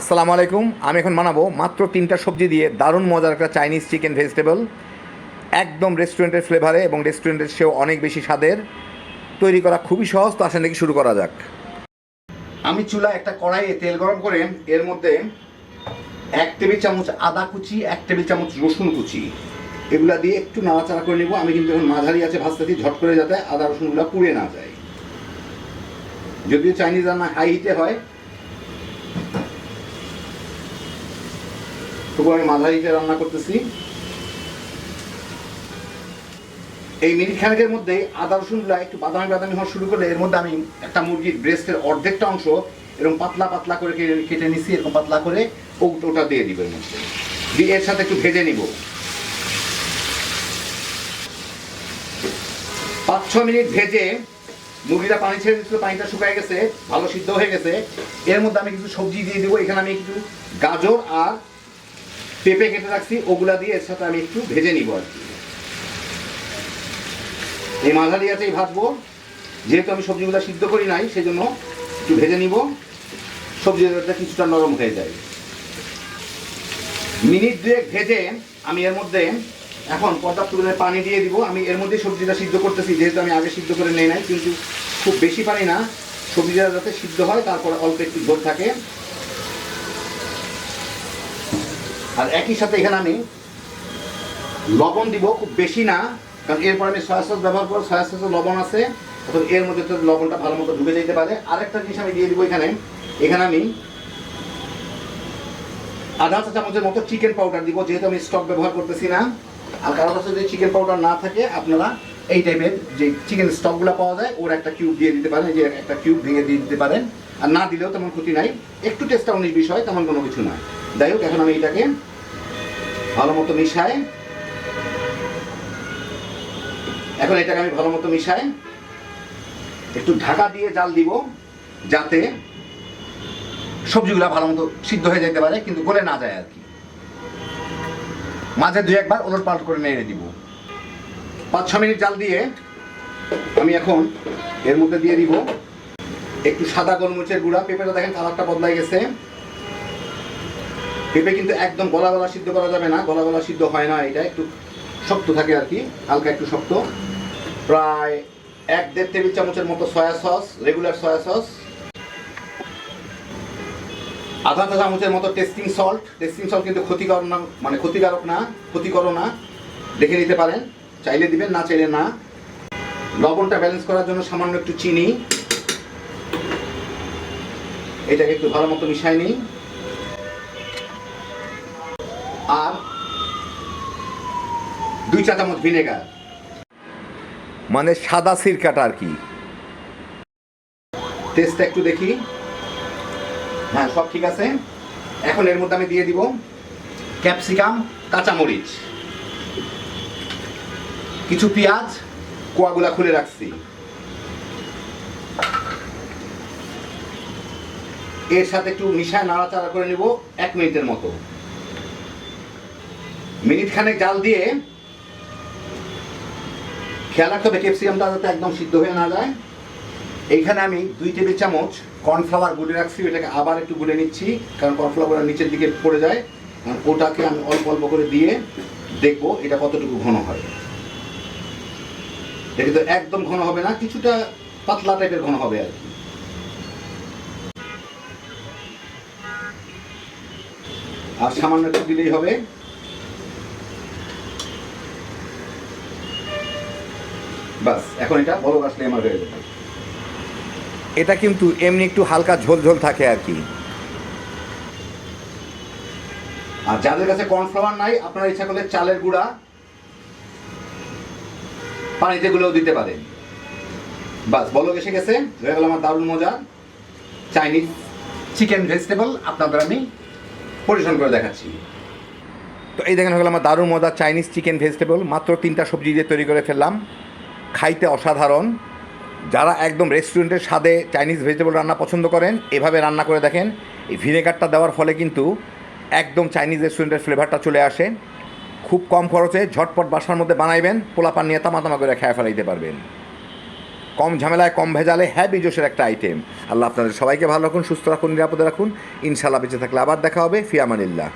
আসসালামু আলাইকুম। আমি এখন বানাবো মাত্র তিনটা সবজি দিয়ে দারুণ মজার একটা চাইনিজ চিকেন ভেজিটেবল একদম রেস্টুরেন্টের ফ্লেভারে এবং রেস্টুরেন্টের সেও অনেক বেশি স্বাদের। তৈরি করা খুবই সহজ, তো আসেন দেখি শুরু করা যাক। আমি চুলা একটা কড়াইয়ে তেল গরম করে এর মধ্যে এক টেবিল চামচ আদা কুচি, এক টেবিল চামচ রসুন কুচি। এগুলা দিয়ে একটু নাড়াচাড়া করে নেব। আমি কিন্তু এখন মাঝারি আছে ভাজতেছি ঝট করে যাতে আদা রসুনগুলো পুড়ে না যায়। যদিও চাইনিজ রান্না হাই হিটে হয় তবু আমি মাঝারিতে রান্না করতেছি। এই মিনিট খানেকের মধ্যে আদা রসুনগুলো একটু বাদামি বাদামি হওয়া শুরু করলে এর মধ্যে আমি একটা মুরগির ব্রেস্টের অর্ধেকটা অংশ এরকম পাতলা পাতলা করে কেটে- নিচ্ছি এরকম পাতলা করে ওটা দিয়ে দিব এর মধ্যে। দিয়ে এর সাথে একটু ভেজে নিব। পাঁচ, ছ মিনিট ভেজে মুরগিটা পানি ছেড়ে দিচ্ছিল পানিটা শুকায় গেছে, ভালো সিদ্ধ হয়ে গেছে। এর মধ্যে আমি কিছু সবজি দিয়ে দিব। এখানে আমি কিছু গাজর আর পেঁপে কেটে রাখছি, ওগুলা দিয়ে এর সাথে আমি একটু ভেজে নিব আর কি। এই মাঝারি আছেই ভাজবো। যেহেতু আমি সবজিগুলো সিদ্ধ করি নাই সেই জন্য একটু ভেজে নিব। সবজিটা কিছুটা নরম হয়ে যায়। মিনিট দুয়েক ভেজে আমি এর মধ্যে এখন পর্যাপ্ত পরিমাণে পানি দিয়ে দিব। আমি এর মধ্যে সবজিটা সিদ্ধ করতেছি, যেহেতু আমি আগে সিদ্ধ করে নেই নাই, কিন্তু খুব বেশি পানি না। সবজিটা যাতে সিদ্ধ হয়, তারপর অল্প একটু ঝোল থাকে। আর একই সাথে এখানে আমি লবণ দিব, খুব বেশি না, কারণ এরপর আমি সয়া সস ব্যবহার করব সয়া সসে লবণ আছে অথবা এর মধ্যে তো লবণটা ভালো মতো ঢুকে যেতে পারে। আরেকটা জিনিস আমি দিয়ে দিব এখানে এখানে আমি আধা চা চামচের মতো চিকেন পাউডার দিব, যেহেতু আমি স্টক ব্যবহার করতেছি না। আর কারোর কাছে যদি চিকেন পাউডার না থাকে, আপনারা এই টাইপের যে চিকেন স্টকগুলো পাওয়া যায়, ওর একটা কিউব দিয়ে দিতে পারেন যে একটা কিউব ভেঙে দিয়ে দিতে পারেন। আর না দিলেও তেমন ক্ষতি নাই, একটু টেস্টটা উনিশ বিষয় তেমন কোনো কিছু না যাই হোক, এখন আমি এটাকে ভালো মতো মিশাই। এখন এটাকে আমি ভালো মতো মিশাই। একটু ঢাকা দিয়ে জাল দিব, যাতে সবজিগুলো ভালো মতো সিদ্ধ হয়ে যেতে পারে, কিন্তু গলে না যায় আর কি। মাঝে দুই একবার ওলট পালট করে নেড়ে দিব। পাঁচ ছ মিনিট জাল দিয়ে আমি এখন এর মধ্যে দিয়ে দিব। একটু সাদা গোলমরিচের গুঁড়া, পেঁপেটা দেখেন, কালারটা বদলাই গেছে। পেঁপে কিন্তু একদম গলা গলা সিদ্ধ করা যাবে না, গলা গলা সিদ্ধ হয় না, এটা একটু শক্ত থাকে আর কি, হালকা একটু শক্ত। প্রায় এক দেড় টেবিল চামচের মতো soya sauce regular soya sauce. আধা চা চামচের মতো টেস্টিং সল্ট টেস্টিং সল্ট কিন্তু ক্ষতিকর না মানে ক্ষতিকারক না ক্ষতিকর না। দেখে নিতে পারেন, চাইলে দিবেন, না চাইলে না। লবণটা ব্যালেন্স করার জন্য সামান্য একটু চিনি। এটাকে একটু ভালো মতো মিশাই নিই আর দুই চা চামচ ভিনেগার। মানে সাদা সিরকাটা আর কি? টেস্টটা একটু দেখি। হ্যাঁ সব ঠিক আছে। এখন এর মধ্যে আমি দিয়ে দিব ক্যাপসিকাম কাঁচামরিচ। কিছু পেঁয়াজ কোয়াগুলা খুলে রাখছি। এর সাথে একটু মিশায় নাড়াচাড়া করে নিব এক মিনিটের মতো। মিনিট খানেক জাল দিয়ে খেয়াল রাখতে হবে, ক্যাপসিকামটা যাতে একদম সিদ্ধ হয়ে না যায়। এইখানে আমি দুই টেবিল চামচ কর্নফ্লাওয়ার গুলে রাখছি, এটাকে আবার একটু গুলে নিচ্ছি, কারণ কর্নফ্লাওয়ার নিচের দিকে পড়ে যায়। আর ওটাকে আমি অল্প অল্প করে দিয়ে দেখব এটা কতটুকু ঘন হয়। এটা কিন্তু একদম ঘন হবে না, কিছুটা পাতলা টাইপের ঘন হবে আর কি। আর সামান্য একটু দিলেই হবে। বাস এখন এটা বড় আসলে আমার হয়ে যাবে। এটা কিন্তু এমনি একটু হালকা ঝোল ঝোল থাকে আর কি। আর যাদের কাছে কর্নফ্লাওয়ার নাই আপনারা ইচ্ছা করলে চালের গুঁড়া পানিতে গুলেও দিতে পারেন। বাস বলক এসে গেছে হয়ে গেল আমার দারুণ মজা। চাইনিজ চিকেন ভেজিটেবল আপনাদের আমি পরিবেশন করে দেখাচ্ছি। তো এই দেখেন হয়ে গেল আমার দারুণ মজা চাইনিজ চিকেন ভেজিটেবল মাত্র তিনটা সবজি দিয়ে তৈরি করে ফেললাম। খাইতে অসাধারণ। যারা একদম রেস্টুরেন্টের স্বাদে চাইনিজ ভেজিটেবল রান্না পছন্দ করেন, এভাবে রান্না করে দেখেন। এই ভিনেগারটা দেওয়ার ফলে কিন্তু একদম চাইনিজ রেস্টুরেন্টের ফ্লেভারটা চলে আসে। খুব কম খরচে ঝটপট বাসার মধ্যে বানাইবেন, পোলাপান নিয়ে তামা তামা করে খেয়ে ফেলাইতে পারবেন। কম ঝামেলায়, কম ভেজালে হ্যাপি জোশের একটা আইটেম আল্লাহ আপনাদের সবাইকে ভালো রাখুন, সুস্থ রাখুন, নিরাপদে রাখুন। ইনশাল্লাহ বেঁচে থাকলে আবার দেখা হবে। ফিয়ামানিল্লাহ।